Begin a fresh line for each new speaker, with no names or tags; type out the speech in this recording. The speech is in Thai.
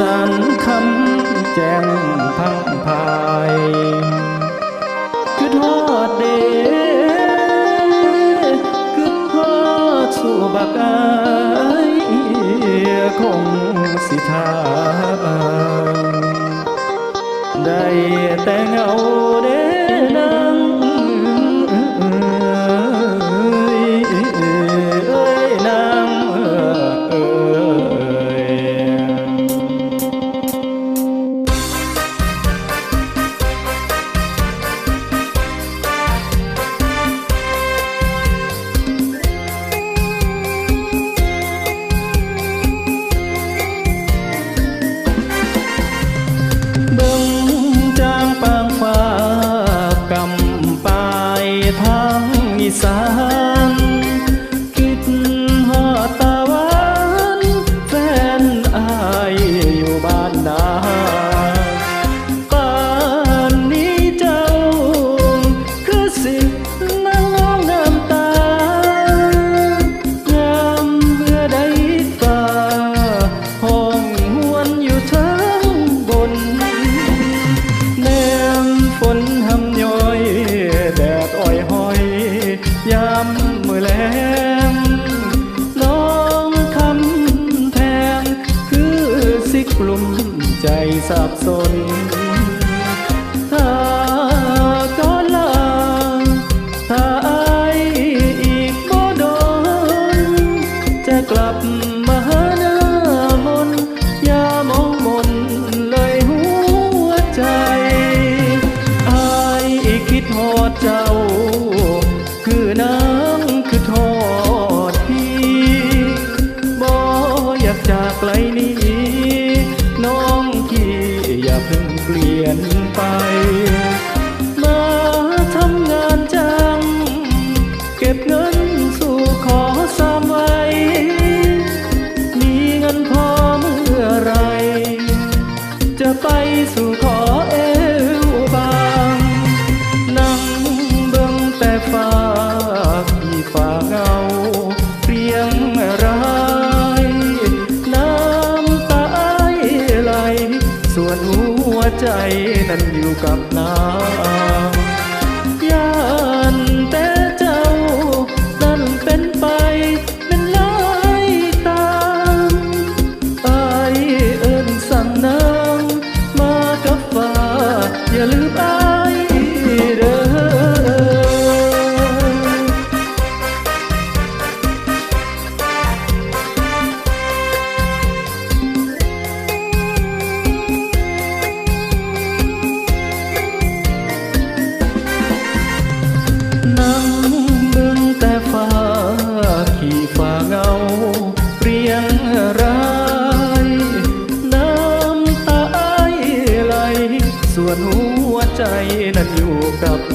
สันคำแจ่มพังพายคือทอดเดคือทอดสุบากายคงสิทาได้แต่เงา ใจสับสน ใจนั้นอยู่กับนาง o capô.